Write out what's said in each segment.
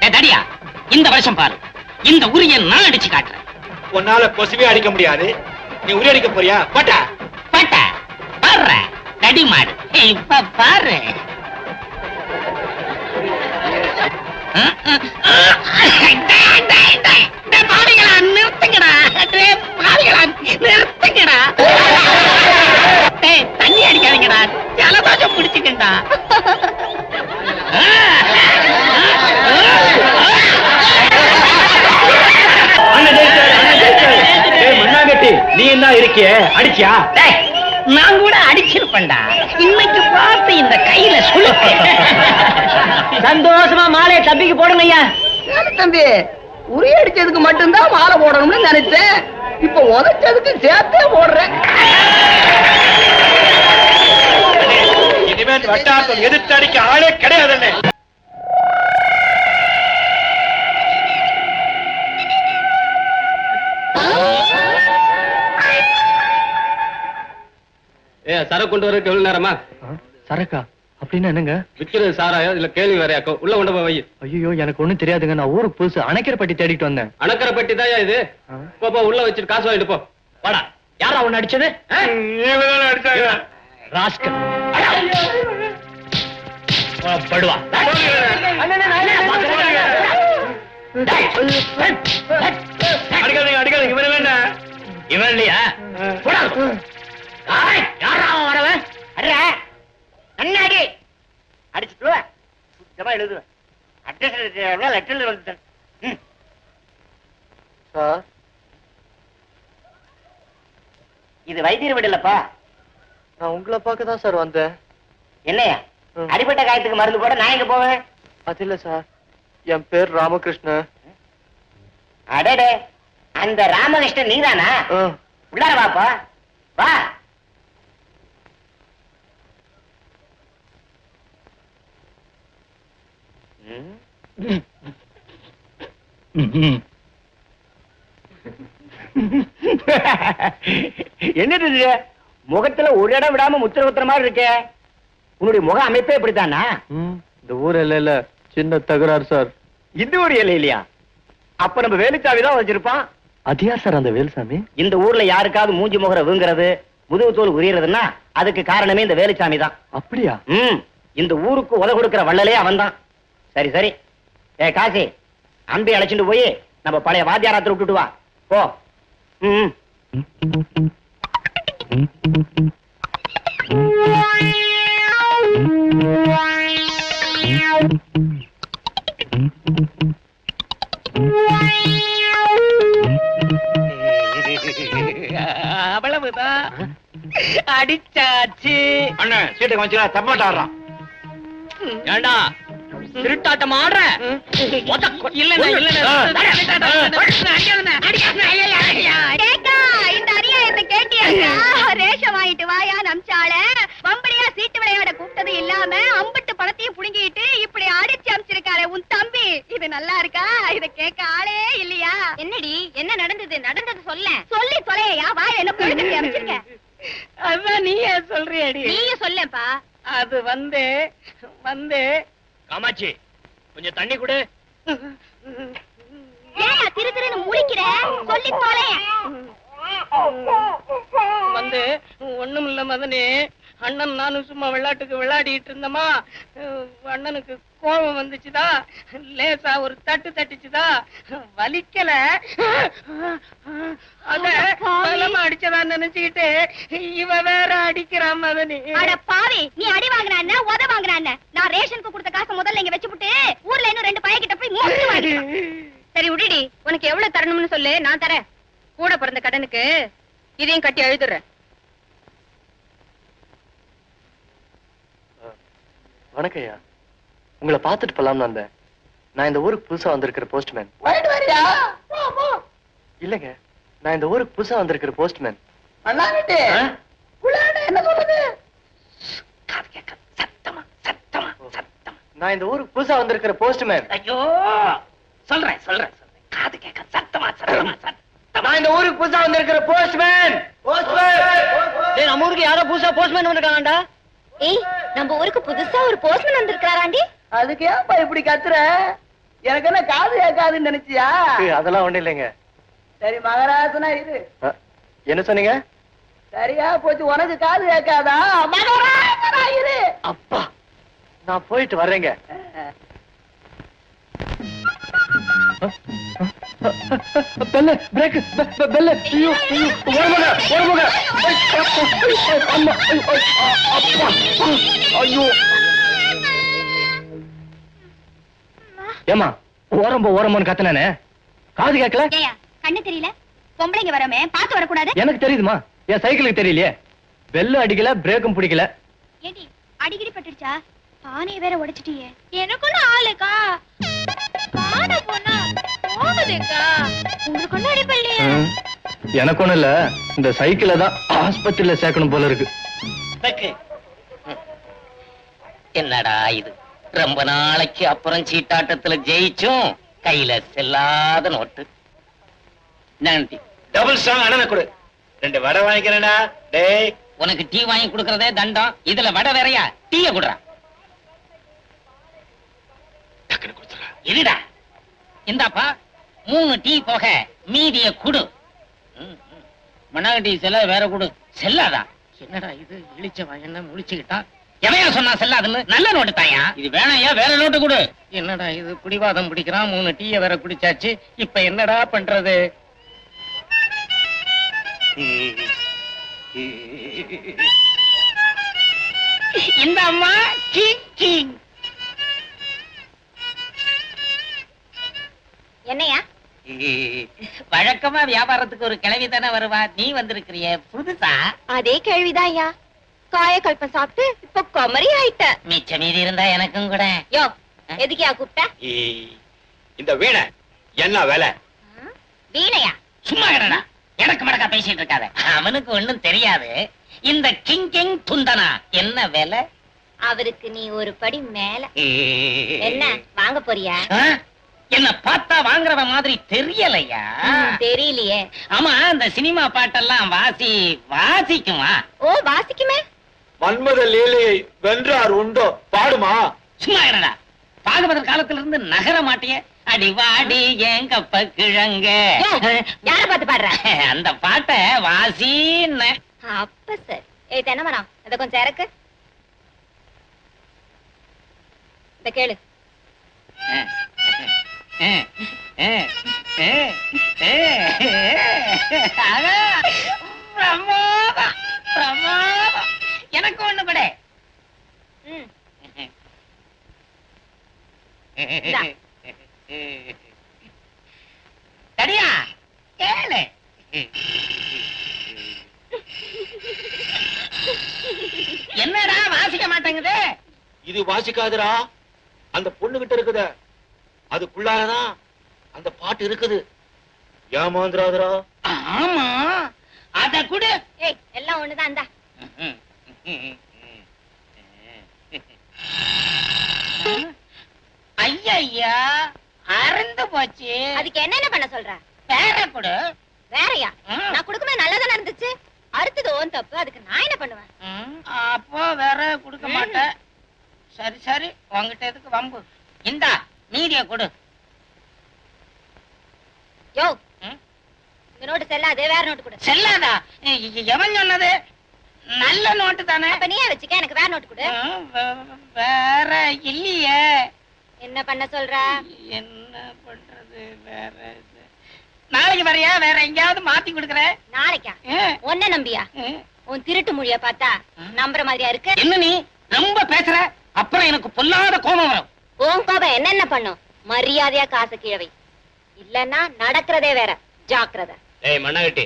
தடியா இந்த வருஷம் பாரு. இந்த உரிய நான் அடிச்சு காட்டுறேன். உன்னால கொசுவே அடிக்க முடியாது. நீ உரி அடிக்க போறியா? போட்டா? பட்ட பாரு தடி மாடு. இப்ப பாரு. பாவிகளா, நிறுத்துங்கடா பாவிகளா, நிறுத்துங்கடா தண்ணி அடிக்காதீங்கடா. ஜலதோஷம் பிடிச்சுக்கண்டா நீ என்ன இருக்கிய? அடிச்சியா? டேய், நான் கூட அடிச்சிருப்பேன்டா. இன்னைக்கு பார்த்து இந்த கையில சுளுக்கு. சந்தோஷமா மாலையை தம்பிக்கு போடுங்க ஐயா. தம்பி உரி அடிச்சதுக்கு மட்டும்தான் மாலை போடணும்னு நினைச்சேன். இப்ப உதைச்சதுக்கு சேர்த்தே போடுறேன். இனிமேல் வட்டாரத்தில் எதிர்த்து அடிக்க ஆளே கிடையாதுன்னு. சரக்கு கொண்டு வரதுக்கு எவ்வளவு நேரமா? சரக்கா? அப்படின்னா என்னங்க? விக்கிறது சாராயம் இல்ல கேள்வி வேறையாக்கும் உள்ள கொண்டு போய் வை. ஐயோ எனக்கு ஒண்ணும் தெரியாதுங்க. நான் ஊருக்கு புதுசு அணைக்கிற பட்டி தேடிட்டு வந்தேன். அணக்கரை பெட்டி தான் இது போ போ உள்ள வச்சுட்டு காசு வாங்கிட்டு போ. வாடா. யாரா உன்னை அடிச்சது? அடிச்சாங்க. ராஸ்கல். படுவா. அடிக்காதீங்க அடிக்காதீங்க. இவன வேண்டாம் இவன் இல்லையா? வரவன்? அண்ணாடி அடிச்சுட்டு சுத்தமா எழுதுவேன் அட்ரஸ் லெட்டர்ல சார் இது வைத்தியர் வீடு இல்லப்பா நான் உங்களை பார்க்க தான் சார் வந்தேன். என்னையா. அடிப்பட்ட காயத்துக்கு மருந்து போட நான் எங்க போவேன்? அது இல்ல சார். என் பேர் ராமகிருஷ்ணன். அடடே அந்த ராமகிருஷ்ணன் நீதானா? உள்ளார வாப்பா. வா. என்னது இது? முகத்துல ஒரு இடம் விடாம முத்திர குத்துற மாதிரி இருக்கே. உன்னுடைய முக அமைப்பே இப்படித்தானா? இந்த ஊர் இல்ல சின்ன தகராறு சார். இந்த ஒரு இலை இல்லையா? அப்ப நம்ம வேலுச்சாமி தான் வச்சிருப்பான் அது யார் சார் அந்த வேலுசாமி இந்த ஊர்ல யாருக்காவது மூஞ்சி முகர வீங்குறது முதுகு தோல் உரியறதுன்னா அதுக்கு காரணமே இந்த வேலுச்சாமி தான். அப்படியா? ம். இந்த ஊருக்கு உத கொடுக்கிற வள்ளலே அவன்தான். சரி சரி. ஏ காசி அன்பை அழைச்சிட்டு போய் நம்ம பழைய வாத்தியாரத்துல விட்டுட்டு வா. போ. ம் அவ்வளவுதான். அடிச்சாச்சு. அண்ணன் சீட்டை கொஞ்சம் தப்பாட்ட ஆடுறான். ஏண்டா? திருட்டாட்டம் ஆடுற. கேக்கா இந்த அநியாயத்தை கேட்டியா வாங்கிட்டு வாயா நம்சால வம்படியா சீட்டு விளையாட கூப்பிட்டது இல்லாம அம்பட்டு பணத்தையும் புடுங்கிட்டு இப்படி அடிச்சு அமிச்சிருக்காரு உன் தம்பி. இது நல்லா இருக்கா? இத கேட்க ஆளே இல்லையா? என்னடி என்ன நடந்தது? நடந்தது சொல்ல. சொல்லி தொலையா வாய என்ன கொழுக்கட்டி அமைச்சிருக்க? அதான் நீயே சொல்றியடி. சொல்லேப்பா அது வந்து வந்து. காமாட்சி கொஞ்சம் தண்ணி கொடு. ஏயா திரு திருன்னு முழிக்கிற? சொல்லி தொலைய. வந்து ஒண்ணும் இல்ல மதனே அண்ணன் நானும் சும்மா விளையாட்டுக்கு விளையாடிட்டு இருந்தோமா? அண்ணனுக்கு கோபம் வந்துச்சுதா? லேசா ஒரு தட்டு தட்டிச்சுதா? வலிக்கல. அத பலமா அடிச்சதா நினைச்சுக்கிட்டு இவ வேற அடிக்கிறான் மதனி. அட பாவி நீ அடி வாங்கினா உத வாங்கினா நான் ரேஷனுக்கு கொடுத்த காசை முதல்ல இங்க வச்சுப்புட்டு ஊர்ல இன்னும் ரெண்டு பையன்கிட்ட போய் மொத்து வாங்கிக்கலாம் சரி விடுடி உனக்கு எவ்வளவு தரணும்னு சொல்லு நான் தரேன். கூட பிறந்த கடனுக்கு இதையும் கட்டி எழுதுறேன் வணக்கம் ஐயா உங்களை பார்த்துட்டு போலாம்னு வந்தேன். நான் இந்த ஊருக்கு புதுசா வந்திருக்கிற போஸ்ட்மேன். இல்லங்க. நான் இந்த ஊருக்கு புதுசா வந்திருக்கிற போஸ்ட்மேன் நான் இந்த ஊருக்கு புதுசா வந்திருக்கிற போஸ்ட்மேன் ஐயோ. சொல்றேன் சொல்றேன் காது கேட்க சத்தமா சத்தமா சத்தமா. நான் இந்த ஊருக்கு புதுசா வந்திருக்கிற போஸ்ட்மேன் டேய் நம்ம ஊருக்கு யாரோ புதுசா போஸ்ட்மேன் வந்திருக்காங்கடா. ஏய் நம்ம ஊருக்கு புதுசா ஒரு போஸ்ட்மேன் வந்திருக்காராண்டி அதுக்கு ஏன்பா இப்படி கத்துற? எனக்கு என்ன காது கேட்காதுன்னு நினைச்சியா? அதெல்லாம் ஒண்ணும் இல்லைங்க. சரி மகராசனா இரு. அ, என்ன சொன்னீங்க? சரியா போச்சு உனக்கு காது கேட்காதா? மகராசனா இரு. அப்பா நான் போயிட்டு வர்றேங்க. பெல்ல பிரேக் பெல்ல ஐயோ ஐயோ ஓடுங்க அம்மா ஐயோ, அப்பா ஐயோ. ஏமா ஓரம்போ ஓரம்போன்னு கத்துனானே. காது கேட்கல? கண்ணு தெரியல. பொம்பளைங்க வரமே பார்த்து வரக்கூடாது. எனக்கு தெரியுதுமா என் சைக்கிளுக்கு தெரியலையே. பெல்லும் அடிக்கல பிரேக்கும் பிடிக்கல. ஏடி அடிக்கடி பட்டுடுச்சா? பானைய வேற உடைச்சிட்டியே. எனக்கு ஒண்ணு ஆளுக்கா? பானை போனா ஒண்ணு எனக்கு ஒண்ணும் இல்ல. இந்த சைக்கிளை தான் ஆஸ்பத்திரியில சேர்க்கணும் போல இருக்கு. என்னடா இது? ரொம்ப நாளைக்கு அப்புறம் சீட்டாட்டத்துல ஜெயிச்சும் கையில செல்லாத நோட்டு. நன்றி. டபுள் ஸ்ட்ராங் அண்ணனை கொடு. ரெண்டு வடை வாங்கிக்கிறேனா டேய். உனக்கு டீ வாங்கி கொடுக்கறதே தண்டம். இதுல வடை வேறையா? டீய குடுறா. இருடா இந்தாப்பா. மூணு டீ போக மீதிய குடு. ம், டீ செல்ல வேற குடு. செல்லாதா? என்னடா இது? இழிச்சவா என்ன முழிச்சுக்கிட்டான் எவையா சொன்னா செல்லாதுன்னு? நல்ல நோட்டு தாயா இது வேணாயா? வேற நோட்டு கொடு. என்னடா இது? குடிவாதம் பிடிக்கிறான் மூணு டீய வேற குடிச்சாச்சு. இப்ப என்னடா பண்றது? இந்த அம்மா கிங் என்னையா? வழக்கமா வியாபாரத்துக்கு ஒரு கிளவி தானே வருவா? நீ வந்திருக்கிறிய புதுசா? அதே கேள்விதான் ஐயா. காயக்கல்பம் சாப்பிட்டு இப்ப குமரி ஆயிட்ட. மிச்ச மீதி இருந்தா எனக்கும் கூட. யோ எதுக்கியா கூப்பிட்ட? இந்த வீணை என்ன விலை? வீணையா? சும்மா கடடா எனக்கு மடக்கா பேசிட்டு இருக்காத. அவனுக்கு ஒண்ணும் தெரியாது. இந்த கிங் கிங் துந்தனா என்ன விலை? அவருக்கு நீ ஒரு படி மேல. என்ன வாங்க போறியா? என்ன பார்த்தா வெங்குறவ மாதிரி தெரியலையா? தெரியலையே. ஆமா இந்த சினிமா பாட்டெல்லாம் வாசி வாசிக்குமா? ஓ வாசிக்குமே. மன்மத லீலையை வென்றார் உண்டோ? பாடுமா? சும்மா இருடா. பாகவதர் காலத்துல இருந்து நகர மாட்டிய. அடி வாடி ஏன் கப்ப கிழங்க யார பார்த்து பாடுற? அந்த பாட்டை வாசின்னு. அப்ப சரி. ஏய் தென்னமரம் இத கொஞ்சம் இறக்கு. இத கேளு. பிரமாதம் பிரமாதம் எனக்கு ஒண்ணு கூட தடியா கேளு என்னடா வாசிக்க மாட்டேங்குது? இது வாசிக்காதுடா. அந்த பொண்ணு கிட்ட இருக்குத. அதுக்குள்ளாரதான் அந்த பாட்டு இருக்குது. ஏமாந்துராதுடா ஆமா அத கூட. ஏய் எல்லாம் ஒண்ணுதான் இந்தா. ஐயா அறந்து போச்சு. அதுக்கு என்னென்ன பண்ண சொல்ற? பேர கொடு. வேறயா. நான் கொடுக்கும்போது நல்லதா நடந்துச்சு? அடுத்தது ஓன் தப்பு அதுக்கு நான் என்ன பண்ணுவேன்? அப்போ வேற கொடுக்க மாட்டேன். சரி சரி உங்ககிட்ட எதுக்கு வம்பு? இந்தா மீதிய கொடு. யோ? இந்த நோட்டு செல்லாது வேற நோட்டு கொடு. செல்லாதா? எவன் சொன்னது? நல்ல நோட்டு தானே? அப்ப நீயே வச்சுக்க எனக்கு வேற நோட்டு கொடு. வேற இல்லையே. என்ன பண்ண சொல்ற? என்ன பண்றது வேற. நாளைக்கு வரையா வேற எங்கேயாவது மாத்தி கொடுக்குறேன் நாளைக்கா? ஒன்ன நம்பியா? உன் திருட்டு மொழிய பார்த்தா நம்புற மாதிரியா இருக்கு? என்ன நீ? ரொம்ப பேசுற? அப்புறம் எனக்கு பொல்லாத கோபம் வரும். உன் கோபம் என்னென்ன பண்ணும்? மரியாதையா காசு கீழவை இல்லன்னா நடக்கிறதே வேற. ஜாக்கிரதை. ஏய் மண்ணாகட்டி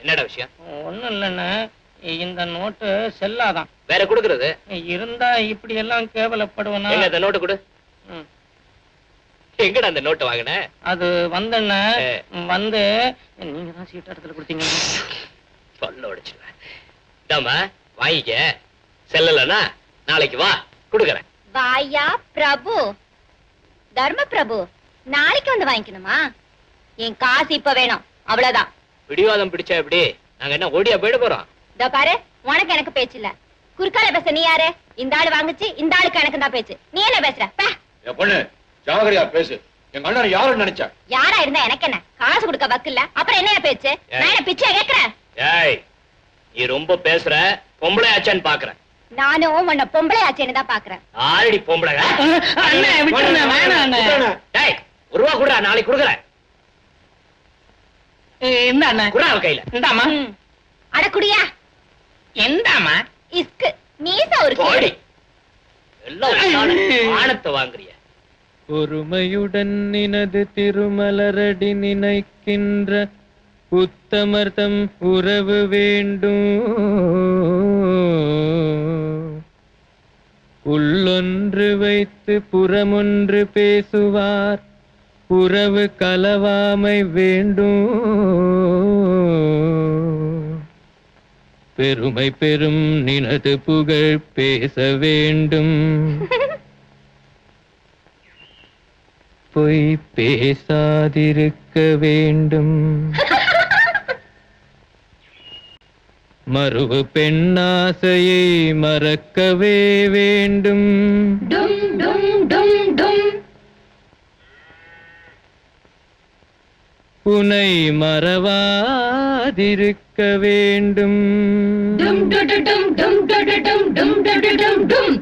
என்னடா விஷயம்? ஒண்ணும் இல்லைன்னு இந்த நோட்டு செல்லாதான். வேற கொடுக்கறது? இருந்தா இப்படி எல்லாம் கேவலப்படுவனா அந்த நோட்டு கொடு. எங்கடா அந்த நோட்டு வாங்கின? அது வந்தண்ண. வந்து நீங்க தான் சீட் இடத்துல கொடுத்தீங்க. சொல்ல உடைச்சுவேன் இதாம்மா வாங்கிக்க. செல்லலனா நாளைக்கு வா கொடுக்கறேன். வாயா பிரபு. தர்ம பிரபு நாளைக்கு வந்து வாங்கிக்கணுமா? என் காசு இப்ப வேணும் அவ்வளவுதான். பிடிவாதம் பிடிச்சா எப்படி? நாங்க என்ன ஓடியா போயிட போறோம்? இதோ பாரு உனக்கு எனக்கு பேச்சு இல்ல. குறுக்கால பேச நீ யாரு? இந்த ஆளு வாங்குச்சு இந்த ஆளுக்கு எனக்கு தான் பேச்சு. நீ என்ன பேசுற? பொண்ணு ஜாகரியா பேசு. எங்க அண்ணன் யாருன்னு நினைச்ச? யாரா இருந்தா எனக்கு என்ன? காசு கொடுக்க வக்கில்ல அப்புறம் என்ன பேச்சு? நான் என்ன பிச்சை கேக்குறேன்? ஏய் நீ ரொம்ப பேசுற பொம்பளை ஆச்சான்னு பாக்குறேன். நானும் உன்னை பொம்பளை ஆச்சேன்னு தான் பாக்குறேன். ஆல்ரெடி பொம்பளை. அண்ணே விட்டுருண்ணே வேணாம் அண்ணே. டேய் ஒரு ரூபா குடுறா நாளைக்கு கொடுக்குறேன் இந்த அண்ணே. அவ கையில. இந்தாமா அட குடியா. எந்தாமா இஸ்கு மீச ஒரு போடி. எல்லாம் ஆணத்தை வாங்குறிய. பொறுமையுடன் நினது திருமலரடி நினைக்கின்ற உத்தமர்தம் உறவு வேண்டும். உள்ளொன்று வைத்து புறமொன்று பேசுவார். உறவு கலவாமை வேண்டும். பெருமை பெரும் நினது புகழ் பேச வேண்டும். பொய் பேசாதிருக்க வேண்டும். மறுவு பெண்ணாசையை மறக்கவே வேண்டும். டும் டும் டும் டும். புனை மறவாதிருக்க வேண்டும். டும் டு டு டும் டும் டு டு டும் டும் டு டு டும் டும்.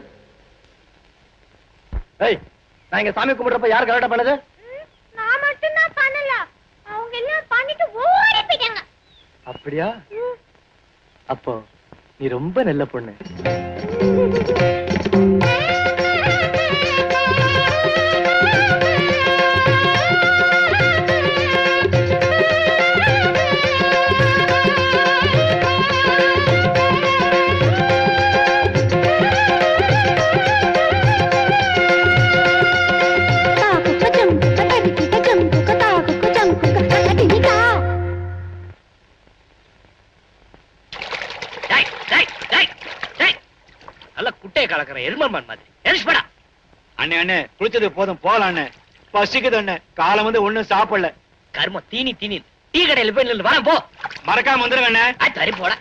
ஏய் நான் இங்க சாமி கும்பிடுறப்ப யார் கரெக்டா பண்ணது? நான் மட்டும் தான் பண்ணல. அவங்க எல்லாம் பண்ணிட்டு ஓடி போயிட்டாங்க. அப்படியா? அப்போ நீ ரொம்ப நல்ல பொண்ணு. கலக்குற எருமமான் மாதிரி. எரிச்சுப்படா அண்ணே அண்ணே குளிச்சது போதும் போலாம் அண்ணே பசிக்குது அண்ணே. காலம் வந்து ஒண்ணும் சாப்பிடல. கரும தீனி தீனி. டீ கடையில போய் நில்லு வரேன் போ. மறக்காம வந்துருங்க அண்ணே. சரி போட.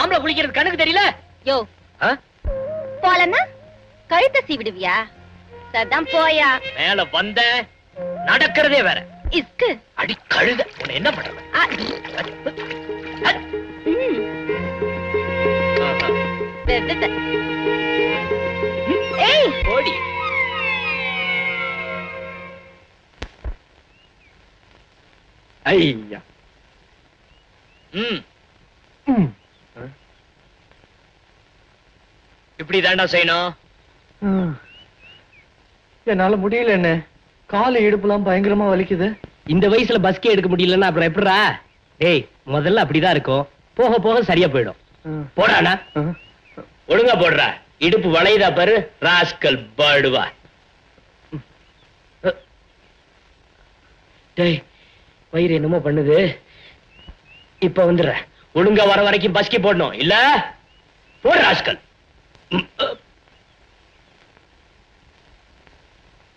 ஆம்பளை குளிக்கிறது கண்ணுக்கு தெரியல? யோ? போலன்னா கழுத்தை சீவிடுவியா? சதான் போயா. மேல வந்த நடக்கிறதே வேற. இஸ்கு அடி கழுத உன்னை என்ன பண்றது? ஓடி ஐயா. ம். ம். இப்படி தாண்டா செய்யணும்? ம். என்னால முடியல என்ன? காலு இடுப்புலாம் பயங்கரமா வலிக்குது. இந்த வயசுல பஸ்கே எடுக்க முடியலன்னா அப்புறம் எப்படிடா? டேய் முதல்ல அப்படிதான் இருக்கும். போக போக சரியா போயிடும். ம். ஒழுங்கா போடுறா. இடுப்பு வளையுதா பாரு. ராஸ்கல் பாடுவா. டேய் வயிறு என்னமோ பண்ணுது. இப்ப வந்துடுற ஒழுங்கா வர வரைக்கும் பஸ்கி போடணும். இல்ல? போடு ராஸ்கல்.